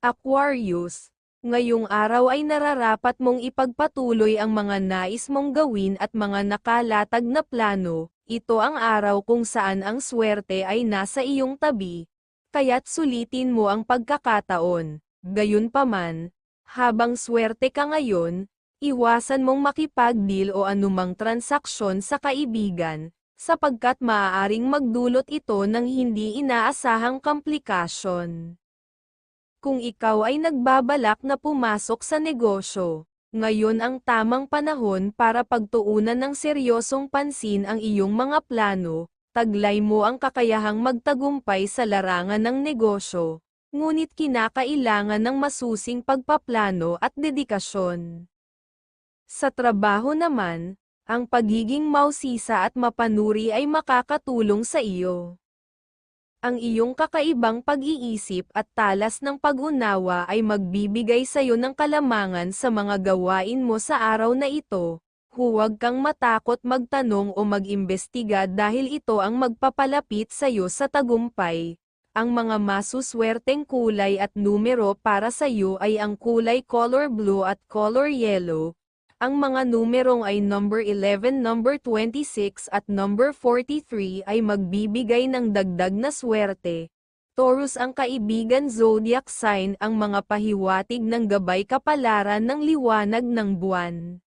Aquarius, ngayong araw ay nararapat mong ipagpatuloy ang mga nais mong gawin at mga nakalatag na plano, ito ang araw kung saan ang swerte ay nasa iyong tabi, kaya't sulitin mo ang pagkakataon. Gayunpaman, habang swerte ka ngayon, iwasan mong makipag-deal o anumang transaksyon sa kaibigan, sapagkat maaaring magdulot ito ng hindi inaasahang komplikasyon. Kung ikaw ay nagbabalak na pumasok sa negosyo, ngayon ang tamang panahon para pagtuunan ng seryosong pansin ang iyong mga plano, taglay mo ang kakayahang magtagumpay sa larangan ng negosyo, ngunit kinakailangan ng masusing pagpaplano at dedikasyon. Sa trabaho naman, ang pagiging mausisa at mapanuri ay makakatulong sa iyo. Ang iyong kakaibang pag-iisip at talas ng pag-unawa ay magbibigay sa iyo ng kalamangan sa mga gawain mo sa araw na ito. Huwag kang matakot magtanong o mag-imbestiga dahil ito ang magpapalapit sa iyo sa tagumpay. Ang mga masuswerteng kulay at numero para sa iyo ay ang kulay color blue at color yellow. Ang mga numerong ay number 11, number 26 at number 43 ay magbibigay ng dagdag na swerte. Taurus ang kaibigan zodiac sign ang mga pahiwatig ng gabay kapalaran ng liwanag ng buwan.